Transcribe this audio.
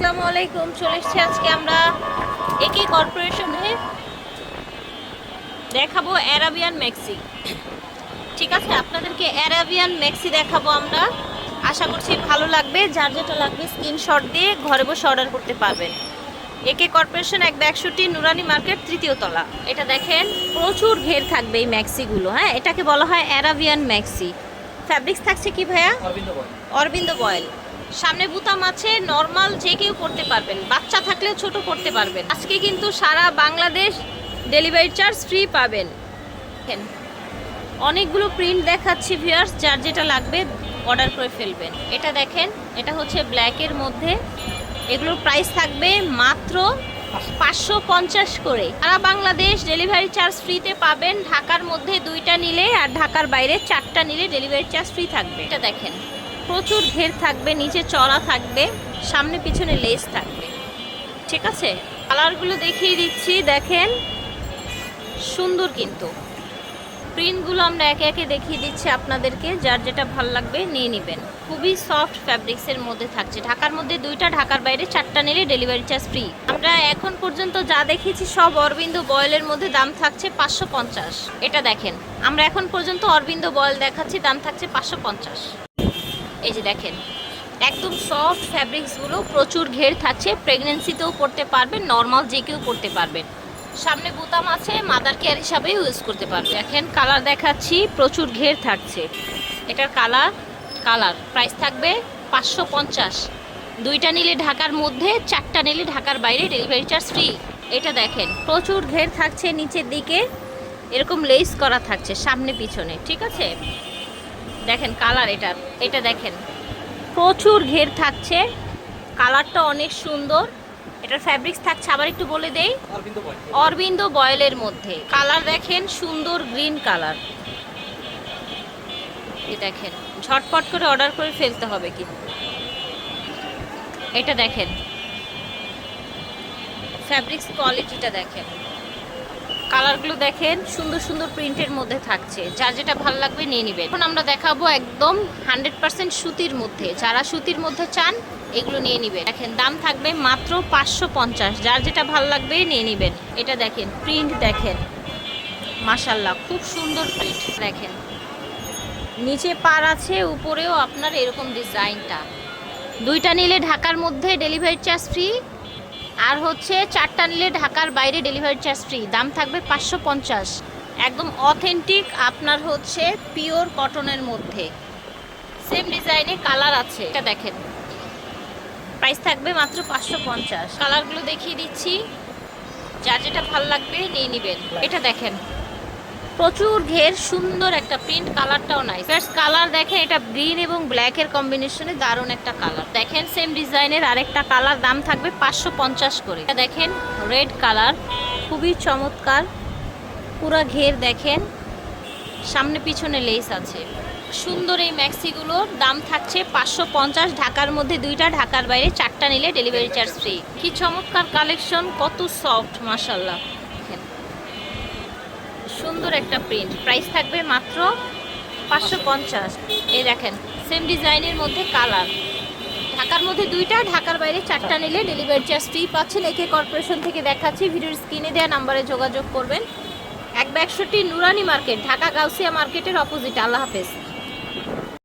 আসসালামু আলাইকুম চলে এসেছি আজকে আমরা একই কর্পোরেশনে দেখাবো অ্যারাবিয়ান ম্যাক্সি। ঠিক আছে আপনাদেরকে অ্যারাবিয়ান ম্যাক্সি দেখাবো আমরা। আশা করছি ভালো লাগবে যার যেটা লাগবে স্ক্রিনশট দিয়ে ঘরে বসে অর্ডার করতে পারবেন। একে কর্পোরেশন এক একশোটি নুরানি মার্কেট তৃতীয় তলা। এটা দেখেন প্রচুর ঘের থাকবে এই ম্যাক্সিগুলো হ্যাঁ? এটাকে বলা হয় অ্যারাবিয়ান ম্যাক্সি। ফ্যাব্রিক্স থাকছে কি ভাইয়া? অরবিন্দ বয়েল। সামনে বুতাম আছে নর্মাল যে কেউ করতে পারবেন। বাচ্চা থাকলেও ছোট করতে পারবেন। আজকে কিন্তু সারা বাংলাদেশ ডেলিভারি চার্জ ফ্রি পাবেন। অনেকগুলো প্রিন্ট দেখাচ্ছি ভিউয়ার্স যার যেটা লাগবে অর্ডার করে ফেলবেন। এটা দেখেন, এটা হচ্ছে ব্ল্যাকের মধ্যে। এগুলোর প্রাইস থাকবে মাত্র পাঁচশো পঞ্চাশ করে। সারা বাংলাদেশ ডেলিভারি চার্জ ফ্রিতে পাবেন। ঢাকার মধ্যে দুইটা নিলে আর ঢাকার বাইরে চারটা নিলে ডেলিভারি চার্জ ফ্রি থাকবে। এটা দেখেন প্রচুর ঘের থাকবে, নিচে চড়া থাকবে, সামনে পিছনে লেস থাকবে। ঠিক আছে? কালারগুলো দেখিয়ে দিচ্ছি, দেখেন। সুন্দর কিন্তু। প্রিন্টগুলো আমরা একে একে দেখিয়ে দিচ্ছি আপনাদেরকে, যার যেটা ভালো লাগবে নিয়ে নেবেন। খুবই সফট ফ্যাব্রিক্সের মধ্যে থাকছে। ঢাকার মধ্যে দুইটা, ঢাকার বাইরে চারটা নিলে ডেলিভারি চার্জ ফ্রি। আমরা এখন পর্যন্ত যা দেখেছি সব অরবিন্দ বয়েলের মধ্যে দাম থাকছে পাঁচশো পঞ্চাশ। এটা দেখেন। আমরা এখন পর্যন্ত অরবিন্দ বয়েল দেখাচ্ছি, দাম থাকছে পাঁচশো পঞ্চাশ। এই যে দেখেন, একদম সফট ফ্যাব্রিক্সগুলো প্রচুর ঘের থাকছে প্রেগনেন্সিতেও পড়তে পারবেন নর্মাল যে কেউ পড়তে পারবেন। সামনে বোতাম আছে মাদার কেয়ার হিসাবে ইউজ করতে পারবে। দেখেন কালার দেখাচ্ছি, প্রচুর ঘের থাকছে। এটার কালার কালার প্রাইস থাকবে পাঁচশো পঞ্চাশ। দুইটা নিলে ঢাকার মধ্যে, চারটা নিলে ঢাকার বাইরে ডেলিভারি চার্জ ফ্রি এটা দেখেন, প্রচুর ঘের থাকছে নিচের দিকে, এরকম লেস করা থাকছে, সামনে পিছনে, ঠিক আছে? দেখেন কালার এটা এটা দেখেন। প্রচুর ঘের থাকছে, কালারটা অনেক সুন্দর। এটার ফ্যাব্রিক্স থাকছে, আবার একটু বলে দেই। অরবিন্দ বয়েলের মধ্যে। কালার দেখেন, সুন্দর গ্রিন কালার। দেখেন, ঝটপট করে অর্ডার করে ফেলতে হবে কিন্তু। এটা দেখেন। ফ্যাব্রিক্স কোয়ালিটিটা দেখেন। কালারগুলো দেখেন, সুন্দর সুন্দর প্রিন্টের মধ্যে থাকছে। যার যেটা ভালো লাগবে নিয়ে নেবেন। এখন আমরা দেখাবো একদম হান্ড্রেড পার্সেন্ট সুতির মধ্যে। যারা সুতির মধ্যে চান, এগুলো নিয়ে নেবেন। দেখেন, দাম থাকবে মাত্র পাঁচশো পঞ্চাশ। যার যেটা ভালো লাগবে নিয়ে নেবেন। এটা দেখেন, প্রিন্ট দেখেন। মাশাল্লাহ খুব সুন্দর প্রিন্ট। দেখেন, নিচে পার আছে, উপরেও আপনার এরকম ডিজাইনটা। দুইটা নিলে ঢাকার মধ্যে ডেলিভারি চার্জ ফ্রি। আর হচ্ছে চারটা নিলে ঢাকার বাইরে ডেলিভারি চার্জ ফ্রি দাম থাকবে পাঁচশো পঞ্চাশ। একদম অথেন্টিক আপনার হচ্ছে পিওর কটনের মধ্যে। সেম ডিজাইনে কালার আছে। এটা দেখেন। প্রাইস থাকবে মাত্র পাঁচশো পঞ্চাশ। কালারগুলো দেখিয়ে দিচ্ছি। যা যেটা ভালো লাগবে নিয়ে নেবেন। এটা দেখেন। প্রচুর ঘের সুন্দর একটা প্রিন্ট কালারটাও নাই ফার্স্ট কালার দেখেন, এটা গ্রিন এবং ব্ল্যাকের কম্বিনেশনে দারুণ একটা কালার দেখেন সেম ডিজাইনের আরেকটা কালার দাম থাকবে পাঁচশো পঞ্চাশ করে। এটা দেখেন রেড কালার খুবই চমৎকার। পুরা ঘের দেখেন, সামনে পিছনে লেস আছে। সুন্দর এই ম্যাক্সিগুলোর দাম থাকছে পাঁচশো পঞ্চাশ। ঢাকার মধ্যে দুইটা, ঢাকার বাইরে চারটা নিলে ডেলিভারি চার্জ ফ্রি কি চমৎকার কালেকশন কত সফট মাসাল্লাহ সুন্দর একটা প্রিন্ট প্রাইস থাকবে মাত্র পাঁচশো পঞ্চাশ। এই দেখেন সেম ডিজাইনের মধ্যে কালার ঢাকার মধ্যে দুইটা, ঢাকার বাইরে চারটা নিলে ডেলিভারি চার্জ ফ্রি পাচ্ছেন। একে কর্পোরেশন থেকে দেখাচ্ছি, ভিডিওর স্ক্রিনে দেওয়া নাম্বারে যোগাযোগ করবেন। এক একশোটি নুরানি মার্কেট ঢাকা গাউসিয়া মার্কেটের অপোজিট আল্লাহ হাফেজ।